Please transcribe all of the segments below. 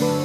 more.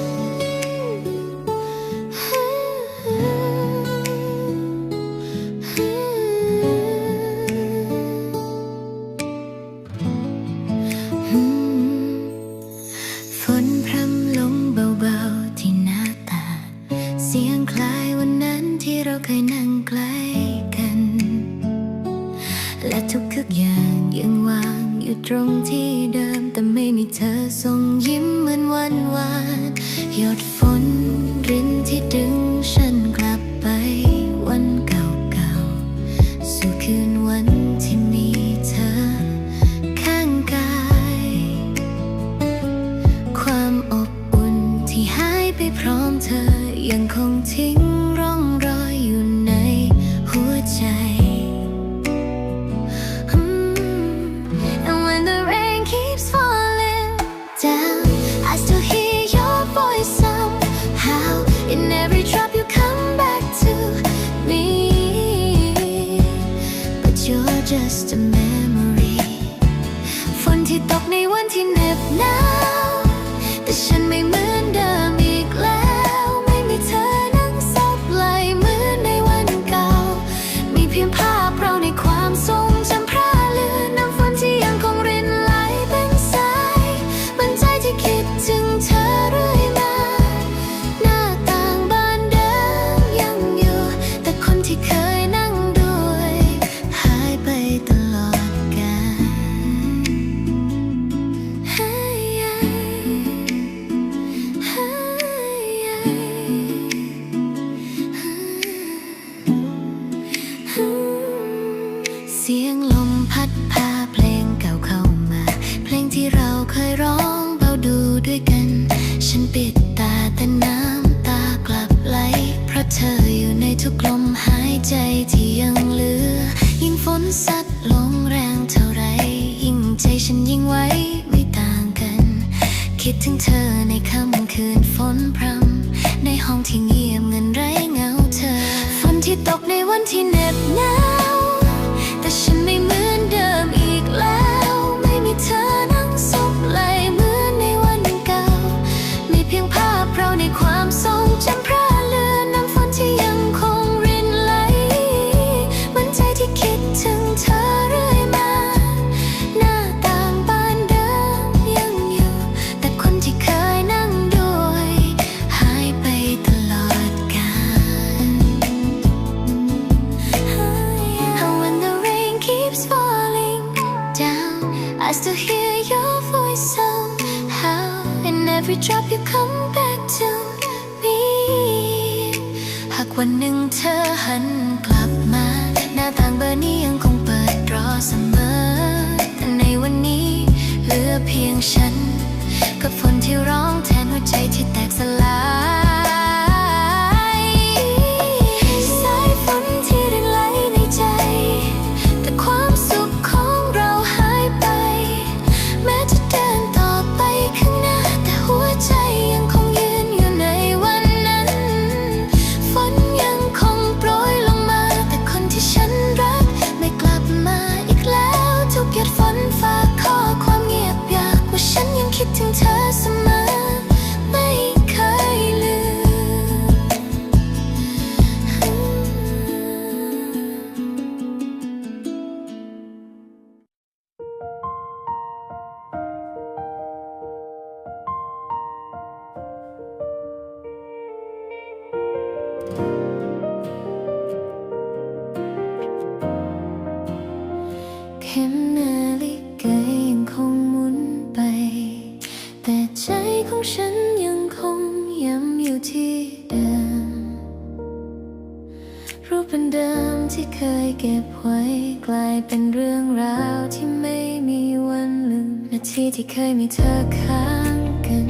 าทีที่เคยมีเธอข้างกัน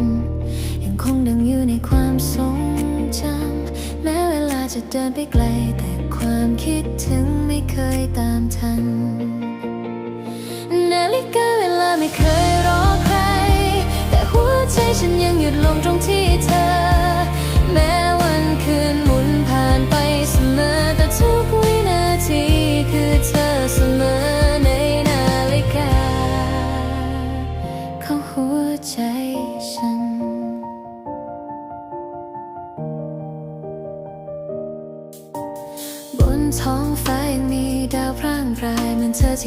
ยังคงดังอยู่ในความทรงจำแม้เวลาจะเดินไปไกล แต่ความคิดถึงไม่เคยตามทัน นาฬิกาเวลาไม่เคยรอใคร แต่หัวใจฉันยังหยุดลงตรงที่เธอ แม้วันคืนหมุนผ่านไปเสมอแต่ทุกวินาทีคือเธอเสมอ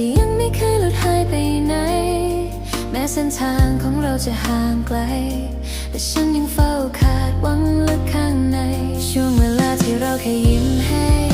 ที่ยังไม่เคยหลุดหายไปไหน แม้เส้นทางของเราจะห่างไกล แต่ฉันยังเฝ้าคาดหวังลึกข้างใน ช่วงเวลาที่เราแค่ยิ้มให้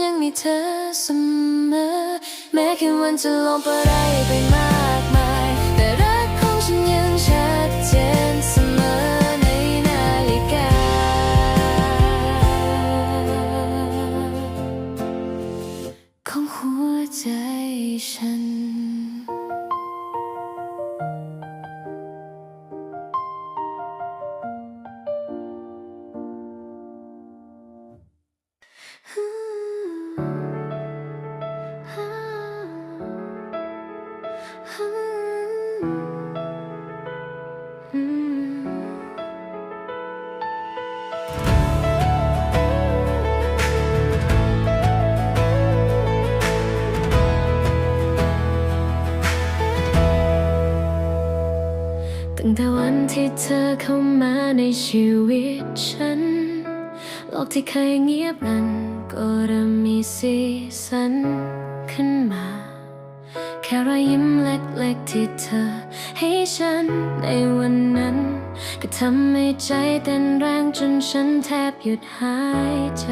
ยังมีเธอเสมอ แม้คืนวันจะลงไปได้ไปมา ธอเข้ามาในชีวิตฉันโลกที่เคยเงียบนั้นก็เริ่มมีสีสันขึ้นมา แค่รอยยิ้มเล็กๆที่เธอให้ฉันในวันนั้น ก็ทำให้ใจเต้นแรงจนฉันแทบหยุดหายใจ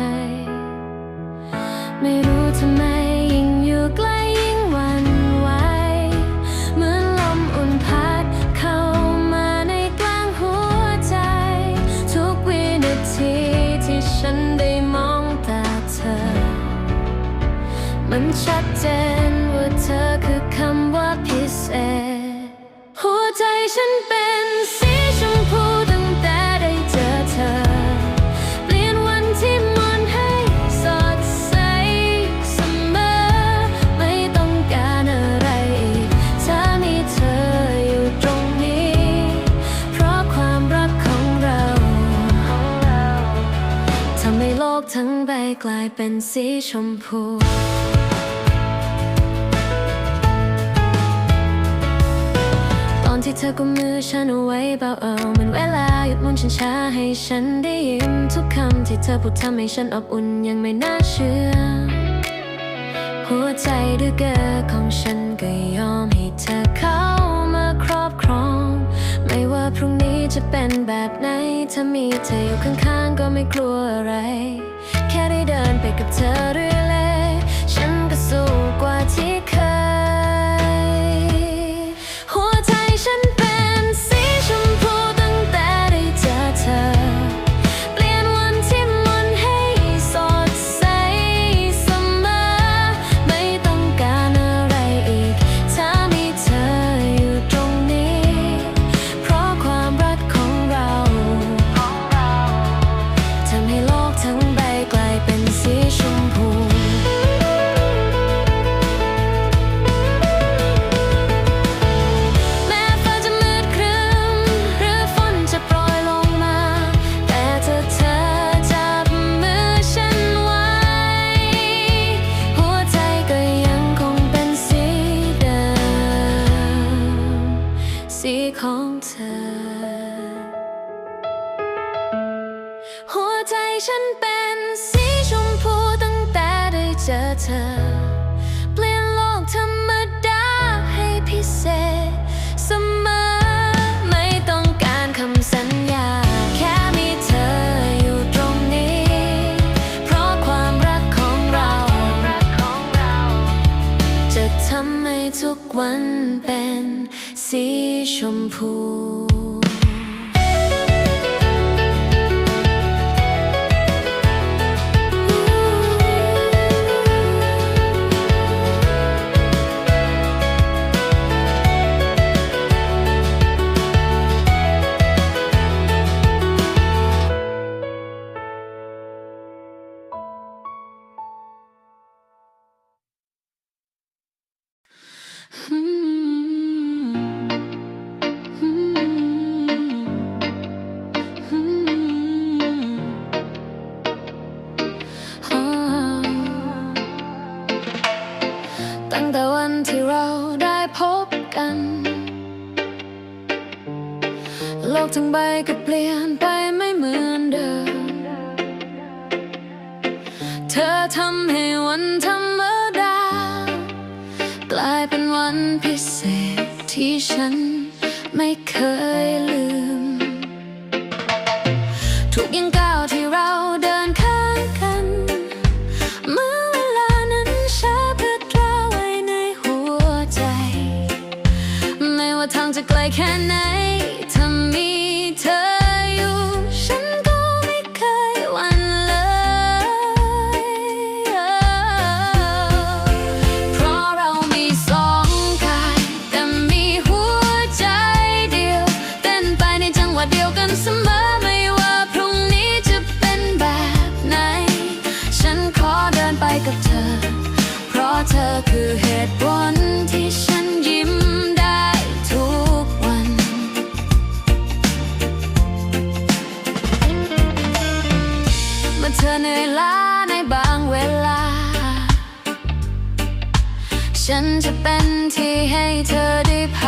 ไม่รู้ทำไม ชัดเจนว่าเธอคือคำว่าพิเศษ หัวใจฉันเป็นสีชมพูตั้งแต่ได้เจอเธอ เปลี่ยนวันที่มนให้สดใสเสมอ ไม่ต้องการอะไรอีกถ้ามีเธออยู่ตรงนี้ เพราะความรักของเราทำให้โลกทั้งใบกลายเป็นสีชมพู ที่เธอกุมมือฉันเอาไว้เบาเอาเหมันเวลาหยุดมุนช้าให้ฉันได้ยิ้มทุกคำที่เธอพูดทำให้ฉันอบอุ่นยังไม่น่าเชื่อ หัวใจดื้อเกอของฉันก็ยอมให้เธอเข้ามาครอบครอง ไม่ว่าพรุ่งนี้จะเป็นแบบไหน ถ้ามีเธออยู่ข้างๆก็ไม่กลัวอะไร แค่ได้เดินไปกับเธอเรื่อยเลย ฉันก็สู้ วันเป็นสีชมพู ตั้งแต่วันที่เราได้พบกัน โลกทั้งใบก็เปลี่ยนไปไม่เหมือนเดิม เธอทำให้วันธรรมดา กลายเป็นวันพิเศษที่ฉันไม่เคย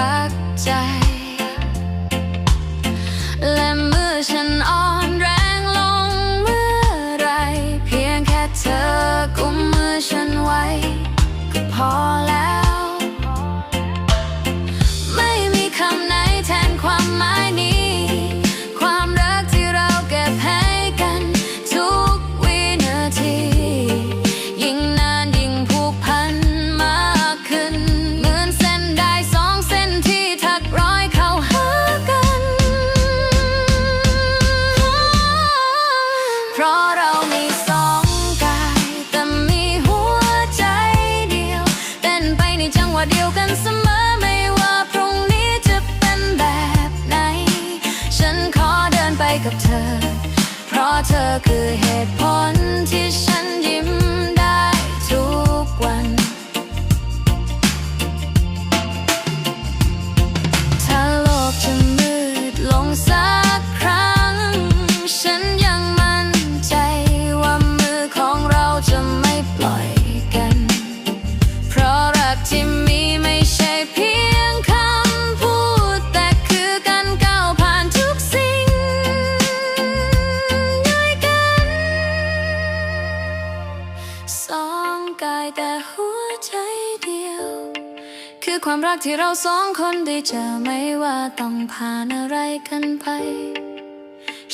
back ความรักที่เราสองคนได้เจอไม่ว่าต้องผ่านอะไรกันไป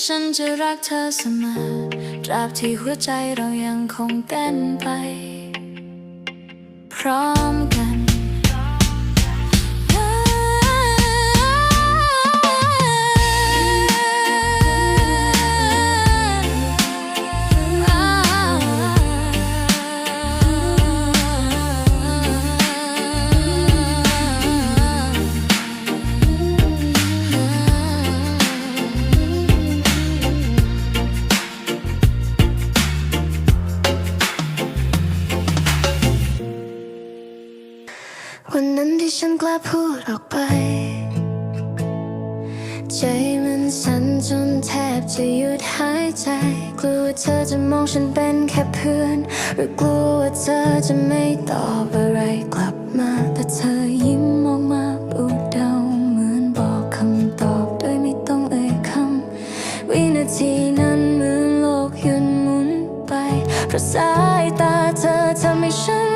ฉันจะรักเธอเสมอตราบที่หัวใจเรายังคงเต้นไป พร้อมกัน วันนั้นที่ฉันกล้าพูดออกไป ใจมันสั่นจนแทบจะหยุดหายใจ กลัวเธอจะมองฉันเป็นแค่เพื่อน หรือกลัวว่าเธอจะไม่ตอบอะไรกลับมา แต่เธอยิ้มมองมาปูเดาเหมือนบอกคำตอบโดยไม่ต้องเอ่ยคำ วินาทีนั้นเหมือนโลกหยุดหมุนไปเพราะสายตาเธอทำให้ฉัน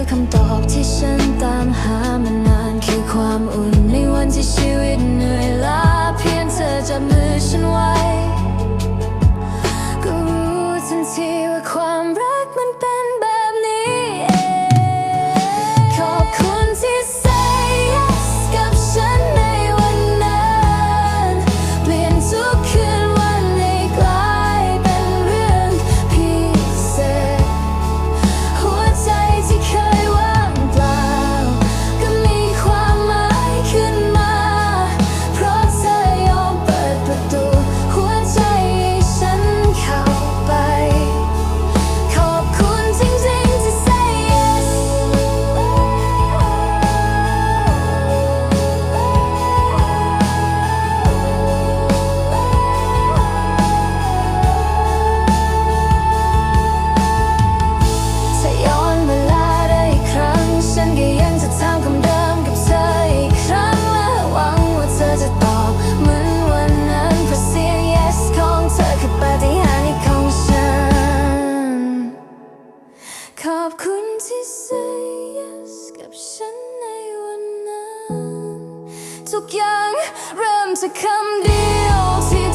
คือคำตอบที่ฉันตามหามัน room to come deal to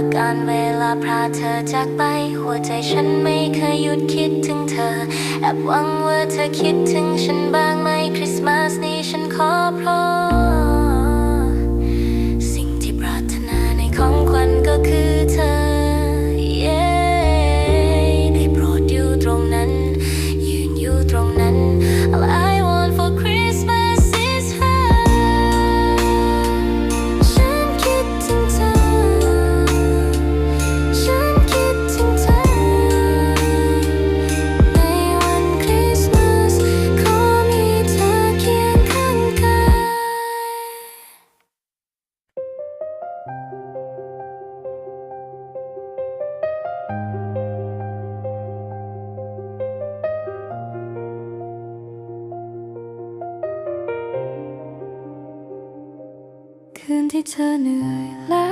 มื่อการเวลาพาเธอจากไป หัวใจฉันไม่เคยหยุดคิดถึงเธอ แอบหวังว่าเธอคิดถึงฉันบ้างไหมคริสต์มาสนี้ฉันขอพร ที่เธอเหนื่อยแล้า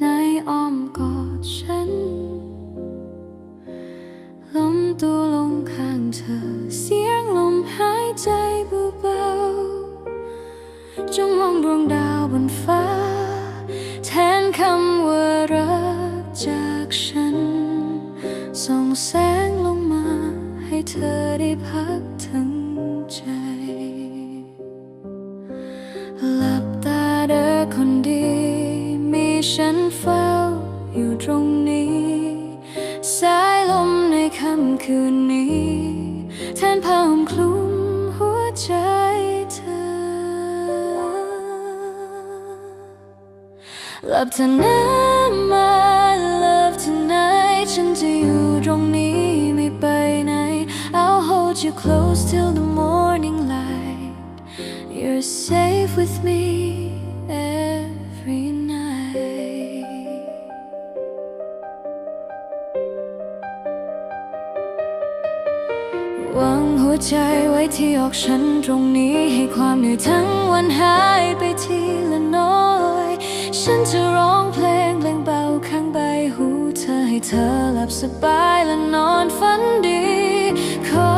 ในอ้อมกอดฉัน ล้มตัวลงข้างเธอเสียงลมหายใจเบาๆจงมองดวงดาวบนฟ้า แทนคำว่ารักจากฉัน ส่องแสงลงมาให้เธอได้พัก ฉันเฝ้าอยู่ตรงนี้ สายลมในค่ำคืนนี้แทนผ้าห่มคลุมหัวใจเธอหลับเถอะนะ my love tonight ฉันจะอยู่ตรงนี้ไม่ไปไหน I'll hold you close till the morning light You're safe with me ใจไว้ที่อกฉันตรงนี้ให้ความเหนื่อยทั้งวันหายไปทีละน้อย ฉันจะร้องเพลงเพลงเบาข้างใบหูเธอให้เธอหลับสบายและนอนฝันดี ขอ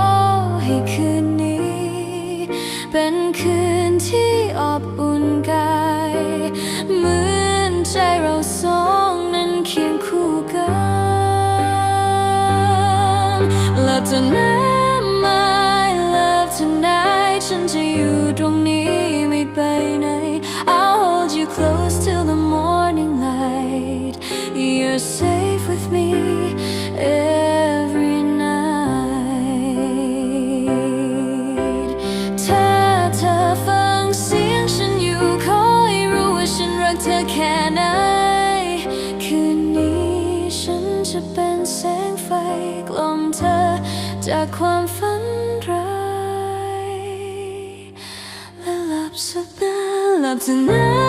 ให้คืนนี้ เป็นคืนที่อบอุ่นกายเหมือนใจ จากความฝันร้ายและหลับสักนาหลับเถอะน